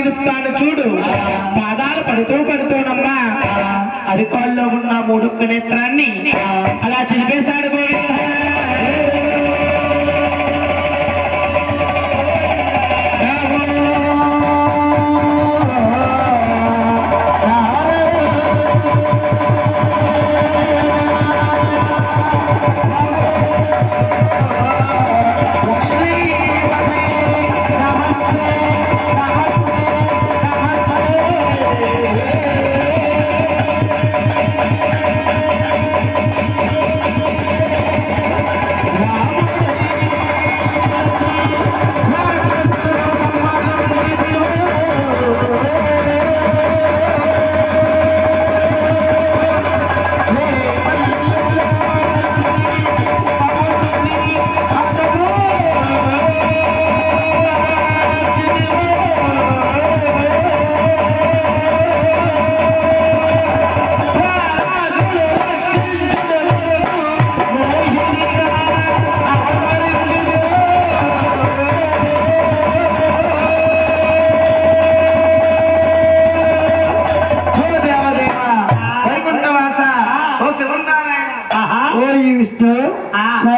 తీరుస్తాడు చూడు. పాదాలు పడుతూ పడుతూనమ్మా అరికాల్లో ఉన్న ముడుక్కు నేత్రాన్ని అలా చిలిపేశాడు గోవింద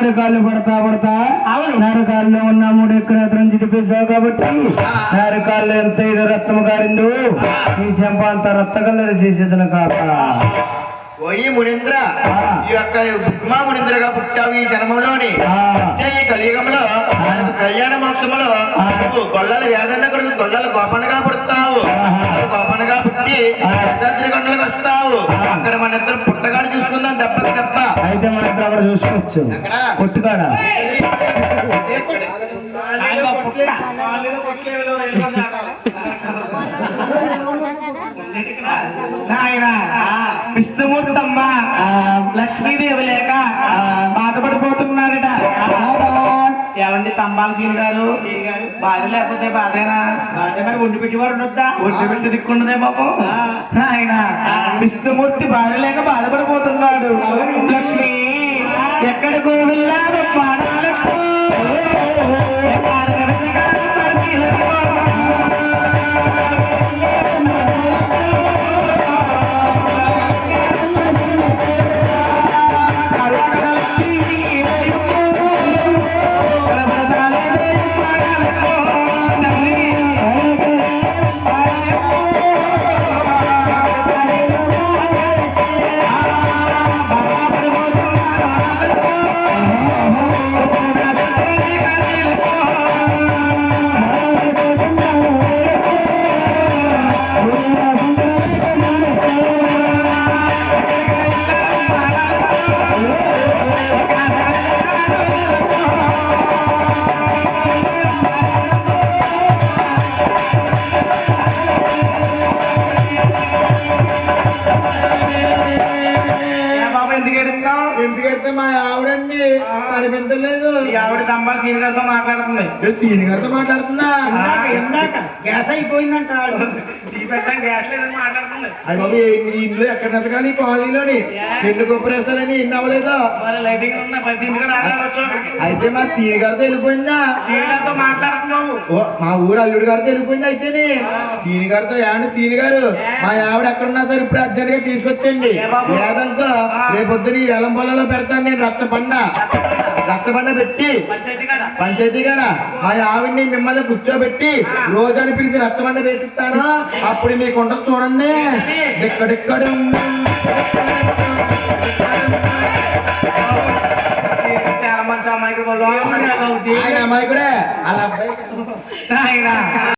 నరకాలు పడతా పడతా. నరకాల్లో ఉన్న మూడు ఎక్కడ చిరిపేశావు కాబట్టి నరకాల్లో ఎంత ఇది రక్తం కారిందో ఈ చెంప అంత రక్త కల్లరి చేసేదను కాక ఓయి మునీంద్ర. ఈ యొక్క బుగ్మా మునీంద్రగా పుట్టావు ఈ జన్మంలోని ఈ కలియుగంలో కళ్యాణ మోక్షంలో. నువ్వు గొల్లల వేదన్న కొడుకు గొల్లల గోపనగా పుడతావు. గోపనగా పుట్టి. కొండలకు వస్తావు. అక్కడ మన ఇద్దరు పుట్టగాడు చూసుకుందాం దెబ్బకి దెబ్బ అయితే మన ఇద్దరు అక్కడ చూసుకోవచ్చు? కొట్టుకాడ. విష్ణుమూర్తమ్మ లక్ష్మీదేవి లేక బాధపడిపోతున్నారట. ఏమండి తంబాల సీని గారు? భార్య లేకపోతే బాధేనా? వండి పెట్టేవాడు ఉండొద్దా? ఒడ్డు పెట్టి దిక్కుండదే పాపం. ఆయన విష్ణుమూర్తి భార్య లేక బాధపడిపోతున్నాడు. கோவில் కనిపించలేదు ఆవిడ తంబాల సీని గారితో మాట్లాడుతుంది. సీని గారితో మాట్లాడుతుందా? ఇందాక గ్యాస్ అయిపోయిందంట టీ పెట్టడం గ్యాస్ లేదని మాట్లాడుతుంది. అది బాబు ఈ ఇంట్లో ఎక్కడ ఎతకాలి ఈ కాలనీలోని? ఎన్ని కొప్పరేసాలని ఎన్ని అవ్వలేదో? మరి లైటింగ్ ఉన్న ప్రతి ఇంటికి రావచ్చు అయితే మా సీని గారితో వెళ్ళిపోయిందా? సీని గారితో మాట్లాడుతున్నావు మా ఊరు అల్లుడు గారితో వెళ్ళిపోయింది అయితేనే. సీని గారితో ఏమండి సీని గారు? మా ఆవిడ ఎక్కడున్నా సరే ఇప్పుడు అర్జెంట్గా తీసుకొచ్చండి రేపొద్దున ఈ ఎలం పొలంలో పెడతాను నేను రచ్చబండ. రచ్చబండ పెట్టి పంచాయతీ కదా పంచాయతీ గాడ మా ఆవిడ్ని మిమ్మల్ని కూర్చోబెట్టి రోజాని పిలిచి రచ్చబండ పెట్టిస్తాను అప్పుడు మీకు ఉంటుంది చూడండి. ఎక్కడెక్కడ చాలా మంచి అమ్మాయికి ఆయన అమ్మాయి కూడా. అలా